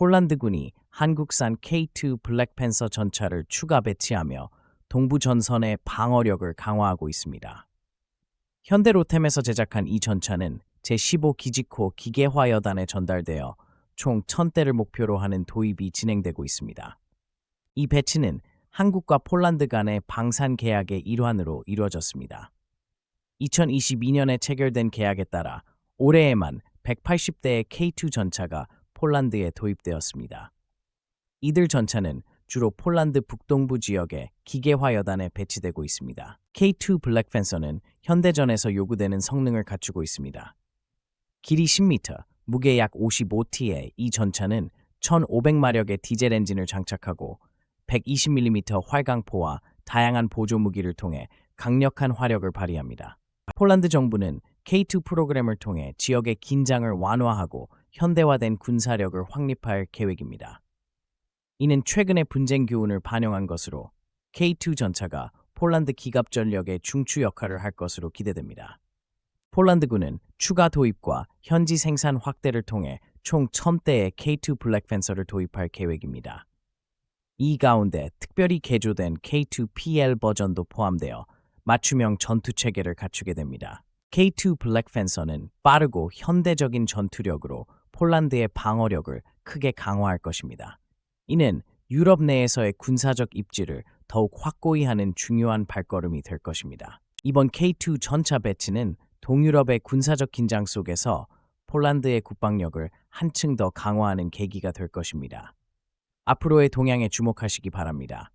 폴란드군이 한국산 K2 블랙팬서 전차를 추가 배치하며 동부 전선의 방어력을 강화하고 있습니다. 현대로템에서 제작한 이 전차는 제15 기지코 기계화 여단에 전달되어 총 1000대를 목표로 하는 도입이 진행되고 있습니다. 이 배치는 한국과 폴란드 간의 방산 계약의 일환으로 이루어졌습니다. 2022년에 체결된 계약에 따라 올해에만 180대의 K2 전차가 폴란드에 도입되었습니다. 이들 전차는 주로 폴란드 북동부 지역의 기계화 여단에 배치되고 있습니다. K2 블랙팬서는 현대전에서 요구되는 성능을 갖추고 있습니다. 길이 10m, 무게 약 55t의 이 전차는 1500마력의 디젤 엔진을 장착하고 120mm 활강포와 다양한 보조 무기를 통해 강력한 화력을 발휘합니다. 폴란드 정부는 K2 프로그램을 통해 지역의 긴장을 완화하고 현대화된 군사력을 확립할 계획입니다. 이는 최근의 분쟁 교훈을 반영한 것으로 K2 전차가 폴란드 기갑 전력의 중추 역할을 할 것으로 기대됩니다. 폴란드군은 추가 도입과 현지 생산 확대를 통해 총 1000대의 K2 블랙팬서를 도입할 계획입니다. 이 가운데 특별히 개조된 K2 PL 버전도 포함되어 맞춤형 전투 체계를 갖추게 됩니다. K2 블랙팬서는 빠르고 현대적인 전투력으로 폴란드의 방어력을 크게 강화할 것입니다. 이는 유럽 내에서의 군사적 입지를 더욱 확고히 하는 중요한 발걸음이 될 것입니다. 이번 K2 전차 배치는 동유럽의 군사적 긴장 속에서 폴란드의 국방력을 한층 더 강화하는 계기가 될 것입니다. 앞으로의 동향에 주목하시기 바랍니다.